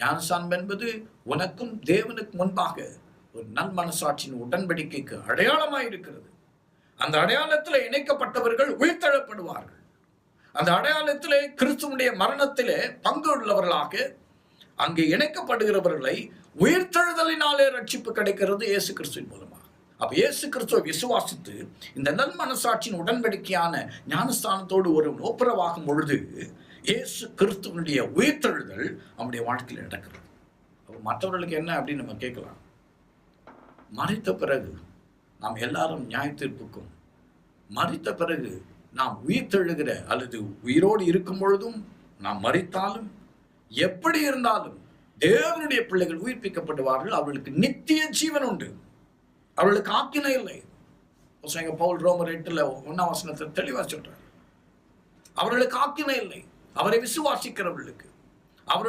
ஞானஸ்தானம் என்பது உனக்கும் தேவனுக்கு முன்பாக ஒரு நல் மனசாட்சியின் உடன்படிக்கைக்கு அடையாளமாக இருக்கிறது. அந்த அடையாளத்தில் இணைக்கப்பட்டவர்கள் உயிர்த்தெழப்படுவார்கள் அந்த அடையாளத்திலே கிறிஸ்துவனுடைய மரணத்திலே பங்கு உள்ளவர்களாக அங்கே இணைக்கப்படுகிறவர்களை உயிர்த்தெழுதலினாலே ரட்சிப்பு கிடைக்கிறது இயேசு கிறிஸ்துவின் மூலமாக. அப்ப இயேசு கிறிஸ்துவை விசுவாசித்து இந்த நல் மனசாட்சியின் உடன்படிக்கையான ஞானஸ்தானத்தோடு ஒரு ஒப்புரவாகும் பொழுது இயேசு கிறிஸ்துவனுடைய உயிர்த்தெழுதல் நம்முடைய வாழ்க்கையில் நடக்கிறது அப்போ மற்றவர்களுக்கு என்ன அப்படின்னு நம்ம கேட்கலாம். மறைத்த பிறகு நாம் எல்லாரும் நியாய தீர்ப்புக்கும் மறித்த பிறகு நாம் உயிர் தெழுகிற அல்லது உயிரோடு இருக்கும் பொழுதும் நாம் மறித்தாலும் எப்படி இருந்தாலும் தேவனுடைய பிள்ளைகள் உயிர்ப்பிக்கப்படுவார்கள். அவர்களுக்கு நித்திய ஜீவன் உண்டு. அவர்களுக்கு ஆக்கினை இல்லை. எங்க பவுல் ரோமர் எட்டுல ஒன்னாம் வசனத்தை தெளிவா சொல்றாரு. அவர்களுக்கு ஆக்கினை இல்லை. அவரை விசுவாசிக்கிறவர்களுக்கு அவருடைய